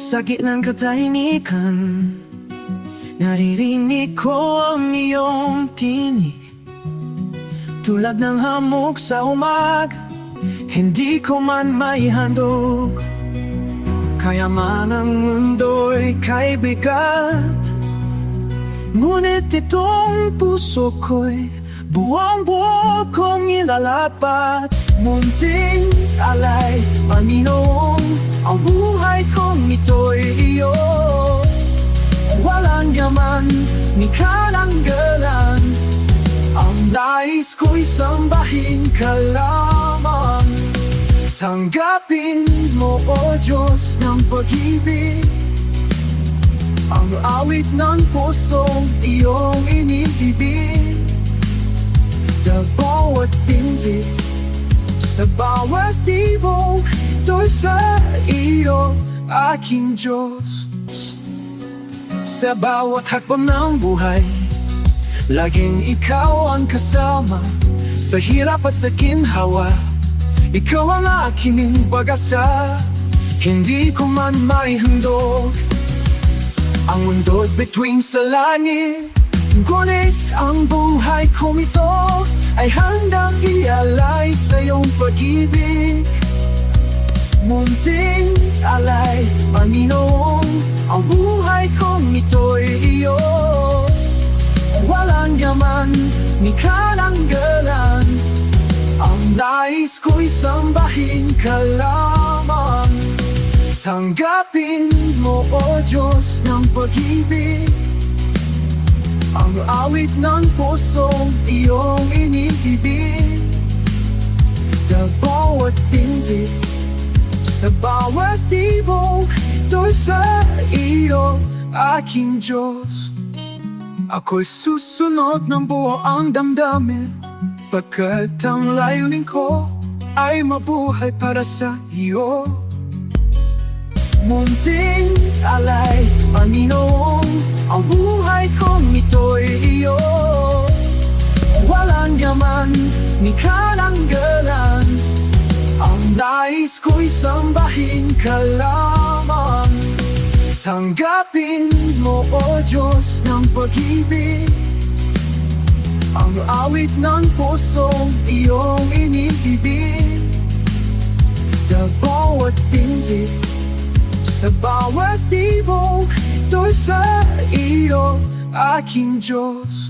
Sa gitnang katahimikan Naririnig ko ang iyong tinig. Tulad ng hamog sa umaga Hindi ko man maihandog Kaya man ang mundo'y kay bigat Ngunit itong puso ko'y Buong buo kong ilalapat. Munting alay, Panginoon Ang buhay kong ito'y iyo. Walang yaman, ni kalanggalan Ang nais ko'y sambahin ka lamang. Tanggapin mo, O Diyos ng pag-ibig. Ang awit ng pusong iyong iniibig Sa bawat pintig Sa bawat iyo, aking Diyos. Sa bawat hakbang ng buhay Laging ikaw ang kasama. Sa hirap at sa ginhawa Ikaw ang aking pag-asa Hindi ko man maihandog Ang mundo't between sa langit. Ngunit ang buhay kong ito Ay handang ialay sa iyong pag-ibig. Munting alay, Panginoon Ang buhay kong ito'y iyo. Walang yaman, ni kalanggalan. Ang nais ko'y sambahin ka lamang. Tanggapin mo, O Diyos ng pag-ibig. Ang awit ng pusong iyong sa iyo, aking Diyos. Ako'y susunod ng buo ang damdamin. Pagkat ang layunin ko Ay mabuhay para sa iyo. Munting alay, Panginoon Ang buhay kong ito'y iyo. Walang yaman, ni kalanggalan Ang nais ko'y sambahin ka lamang Tanggapin mo, O Diyos ng pag-ibig. Ang awit ng pusong iyong iniibig Sa bawat pintig Sa bawat tibok Do'y sa iyo, aking Diyos